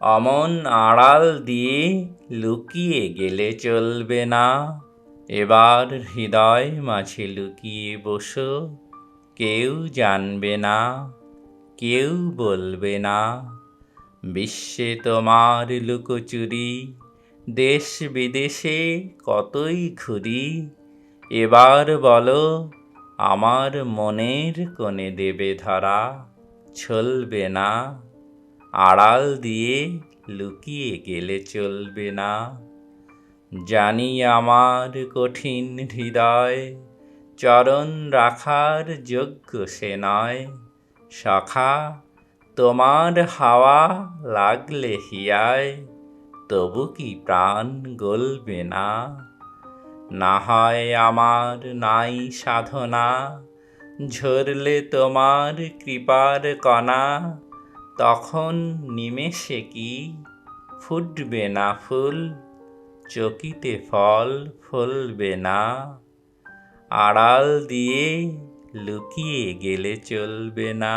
অমন আড়াল দিয়ে লুকিয়ে গেলে চলবে না। এবার হৃদয় মাঝে লুকিয়ে বসো, কেউ জানবে না, কেউ বলবে না। বিশ্বে তোমার লুকোচুরি, দেশ বিদেশে কতই ঘুরি, এবার বলো, আমার মনের কোণে দেবে ধরা, চলবে না। আড়াল দিয়ে লুকিয়ে গেলে চলবে না। জানি আমার কঠিন হৃদয়, চরণ রাখার যোগ্য সে নয়। সখা, তোমার হাওয়া লাগলে হিয়ায়, তবু কি প্রাণ গলবে না? না হয় আমার নাই সাধনা, ঝরলে তোমার কৃপার কণা তখন নিমেষে কি ফুটবে না ফুল? চকিতে ফল ফুলবে না। আড়াল দিয়ে লুকিয়ে গেলে চলবে না।